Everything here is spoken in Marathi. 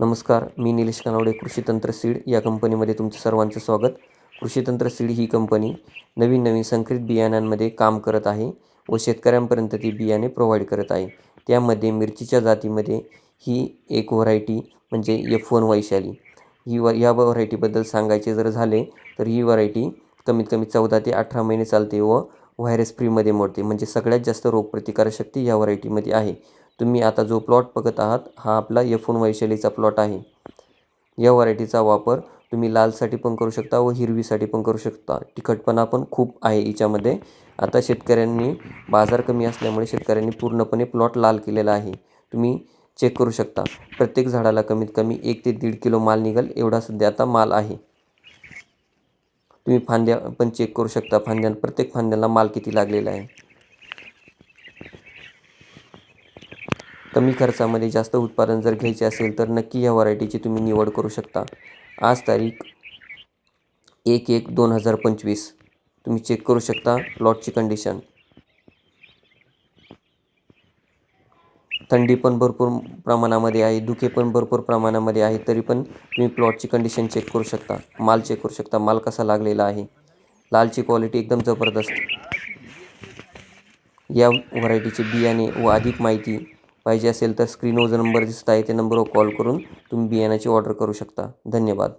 नमस्कार मी निलेश कानावडे कृषी तंत्र सीड या कंपनीमध्ये तुमचं सर्वांचं स्वागत. कृषी तंत्र सीड ही कंपनी नवीन नवीन संकरित बियाण्यांमध्ये काम करत आहे व शेतकऱ्यांपर्यंत ती बियाणे प्रोव्हाइड करत आहे. त्यामध्ये मिरचीच्या जातीमध्ये ही एक व्हरायटी म्हणजे एफ वन वैशाली. ही व या व्हरायटीबद्दल सांगायचे जर झाले तर ही व्हरायटी कमीत कमी चौदा ते अठरा महिने चालते व व्हायरस फ्रीमध्ये मोडते. म्हणजे सगळ्यात जास्त रोगप्रतिकारशक्ती या व्हरायटीमध्ये आहे. तुम्ही आता जो प्लॉट बघत आहात हा आपला एफ वैशालीचा प्लॉट आहे. या व्हरायटीचा वापर तुम्ही लालसाठी पण करू शकता व हिरवीसाठी पण करू शकता. तिखटपणा पण खूप आहे हिच्यामध्ये. आता शेतकऱ्यांनी बाजार कमी असल्यामुळे शेतकऱ्यांनी पूर्णपणे प्लॉट लाल केलेला आहे. तुम्ही चेक करू शकता. प्रत्येक झाडाला कमीत कमी एक ते दीड किलो माल निघेल एवढा सध्या आता माल आहे. तुम्ही फांद्या पण चेक करू शकता. फांद्या प्रत्येक फांद्याला माल किती लागलेला आहे? कमी खर्चामध्ये जास्त उत्पादन जर घ्यायचे असेल तर नक्की या व्हरायटीची तुम्ही निवड करू शकता. आज तारीख एक एक दोन हजार पंचवीस. तुम्ही चेक करू शकता प्लॉटची कंडिशन थंडी पण भरपूर प्रमाणामध्ये आहे धुके पण भरपूर प्रमाणामध्ये आहे तरी पण तुम्ही प्लॉटची कंडिशन चेक करू शकता. माल चेक करू शकता माल कसा लागलेला आहे. लालची क्वालिटी एकदम जबरदस्त. या व्हरायटीचे बियाणे व अधिक माहिती पाहिजे असेल तर स्क्रीनवर जो नंबर दिसत आहे त्या नंबरवर कॉल करून तुम्ही बियाण्याची ऑर्डर करू शकता. धन्यवाद.